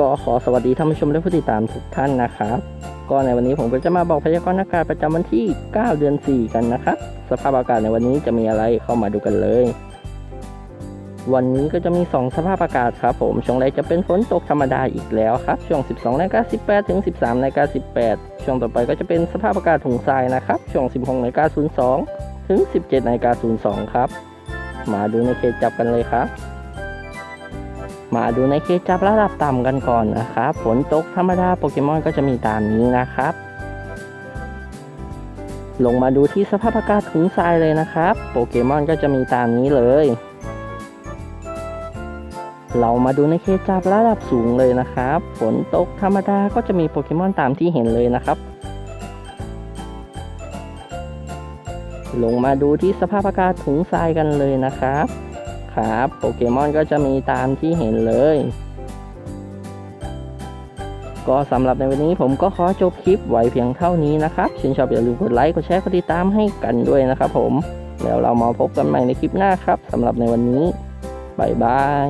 ก็ขอสวัสดีท่านผู้ชมและผู้ติดตามทุกท่านนะครับ ก็ในวันนี้ผมก็จะมาบอกพยากรณ์อากาศประจำวันที่ 9 เดือน 4 กันนะครับ สภาพอากาศในวันนี้จะมีอะไรเข้ามาดูกันเลย วันนี้ก็จะมี 2 สภาพอากาศครับผม ช่วงแรกจะเป็นฝนตกธรรมดาอีกแล้วครับ ช่วง 12นาฬิกา18 ถึง 13นาฬิกา18 ช่วงต่อไปก็จะเป็นสภาพอากาศถุงทรายนะครับ ช่วง 16นาฬิกา02 ถึง 17นาฬิกา02 ครับ มาดูในเขตจับกันเลยครับ มาดูในเขตจับระดับต่ำกันก่อนนะครับฝนตกธรรมดาโปเกมอนก็จะมีตามนี้นะครับ ลงมาดูที่สภาพอากาศถุงทรายเลยนะครับ โปเกมอนก็จะมีตามนี้เลย เรามาดูในเขตจับระดับสูงเลยนะครับ ฝนตกธรรมดาก็จะมีโปเกมอนตามที่เห็นเลยนะครับ ลงมาดูที่สภาพอากาศถุงทรายกันเลยนะครับ ครับโปเกมอนก็จะมีตามที่เห็นเลย ก็สำหรับในวันนี้ผมก็ขอจบคลิปไว้เพียงเท่านี้นะครับชื่นชอบอย่าลืมกดไลค์กดแชร์กดติดตามให้กันด้วยนะครับผมแล้วเรามาพบกันใหม่ในคลิปหน้าครับสำหรับในวันนี้บายบาย